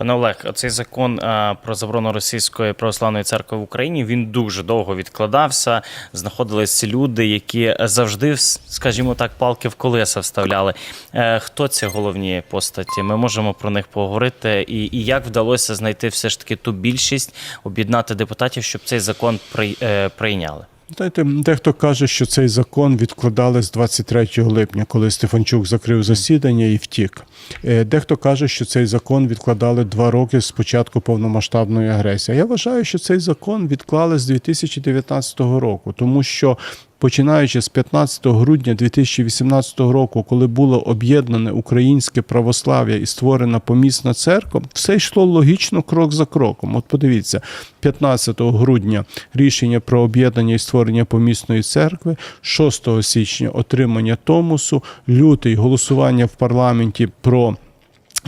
Пане Олег, цей закон е, про заборону російської православної церкви в Україні він дуже довго відкладався. Знаходились люди, які завжди, скажімо так, палки в колеса вставляли. Е, Хто ці головні постаті? Ми можемо про них поговорити. І, і як вдалося знайти все ж таки ту більшість, об'єднати депутатів, щоб цей закон е, прийняли? Знаєте, дехто каже, що цей закон відкладали з 23 липня, коли Стефанчук закрив засідання і втік. Е, Дехто каже, що цей закон відкладали два роки з початку повномасштабної агресії. Я вважаю, що цей закон відклали з 2019 року, тому що. Починаючи з 15 грудня 2018 року, коли було об'єднане українське православ'я і створена помісна церква, все йшло логічно крок за кроком. От подивіться, 15 грудня рішення про об'єднання і створення помісної церкви, 6 січня отримання Томосу, лютий голосування в парламенті про.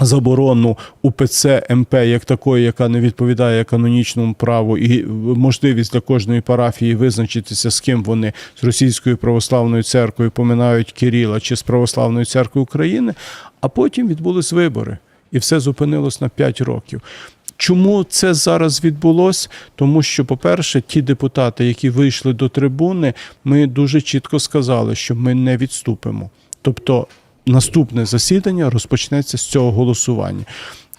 Заборону УПЦ МП як такої, яка не відповідає канонічному праву, і можливість для кожної парафії визначитися, з ким вони з російською православною церквою поминають Кирила чи з православною церквою України. А потім відбулись вибори, і все зупинилось на 5 років. Чому це зараз відбулось? Тому що, по-перше, ті депутати, які вийшли до трибуни, ми дуже чітко сказали, що ми не відступимо. Тобто наступне засідання розпочнеться з цього голосування.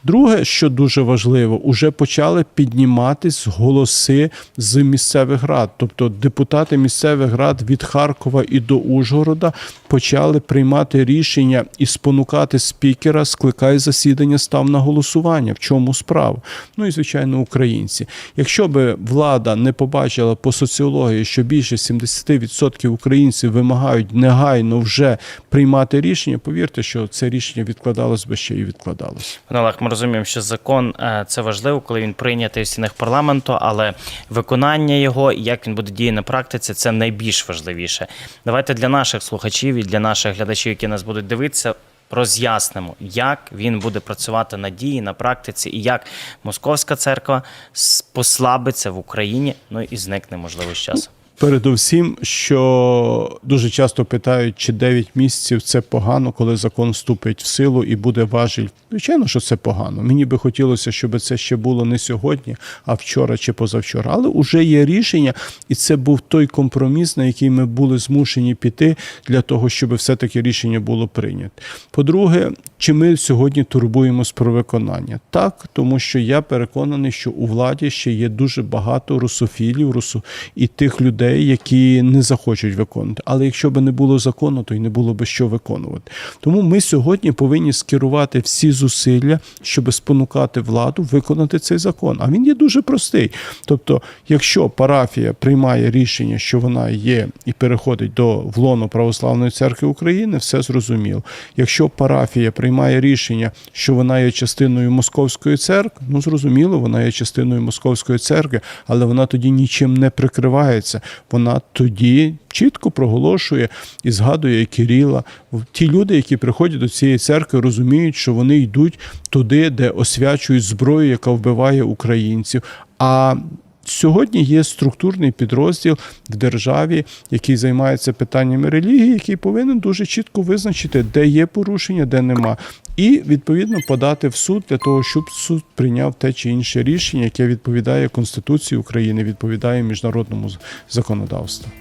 Друге, що дуже важливо, уже почали підніматись голоси з місцевих рад. Тобто депутати місцевих рад від Харкова і до Ужгорода почали приймати рішення і спонукати спікера, скликай засідання, став на голосування. В чому справа? Ну і звичайно, українці. Якщо би влада не побачила по соціології, що більше 70% українців вимагають негайно вже приймати рішення, повірте, що це рішення відкладалось би ще і відкладалось. Розуміємо, що закон е, це важливо, коли він прийнятий в стінах парламенту, але виконання його, і як він буде діяти на практиці, це найбільш важливіше. Давайте для наших слухачів і для наших глядачів, які нас будуть дивитися. Роз'яснимо, як він буде працювати на дії на практиці, і як московська церква послабиться в Україні, ну і зникне можливо з часом. Передусім, що дуже часто питають, чи 9 місяців це погано, коли закон вступить в силу і буде важіль. Звичайно, що це погано. Мені би хотілося, щоб це ще було не сьогодні, а вчора чи позавчора. Але вже є рішення, і це був той компроміс, на який ми були змушені піти для того, щоб все-таки рішення було прийнято. По-друге, чи ми сьогодні турбуємось про виконання? Так, тому що я переконаний, що у владі ще є дуже багато русофілів, русо і тих людей, які не захочуть виконувати. Але якщо б не було закону, то й не було б що виконувати. Тому ми сьогодні повинні скерувати всі зусилля, щоб спонукати владу виконати цей закон. А він є дуже простий. Тобто, якщо парафія приймає рішення, що вона є і переходить до влону православної церкви України, все зрозуміло. Якщо парафія приймає рішення, що вона є частиною московської церкви, ну зрозуміло, вона є частиною московської церкви, але вона тоді нічим не прикривається. Вона тоді чітко проголошує і згадує Кирила. Ті люди, які приходять до цієї церкви, розуміють, що вони йдуть туди, де освячують зброю, яка вбиває українців. А Сьогодні є структурний підрозділ в державі, який займається питаннями релігії, який повинен дуже чітко визначити, де є порушення, де нема, і відповідно подати в суд для того, щоб суд прийняв те чи інше рішення, яке відповідає Конституції України, відповідає міжнародному законодавству.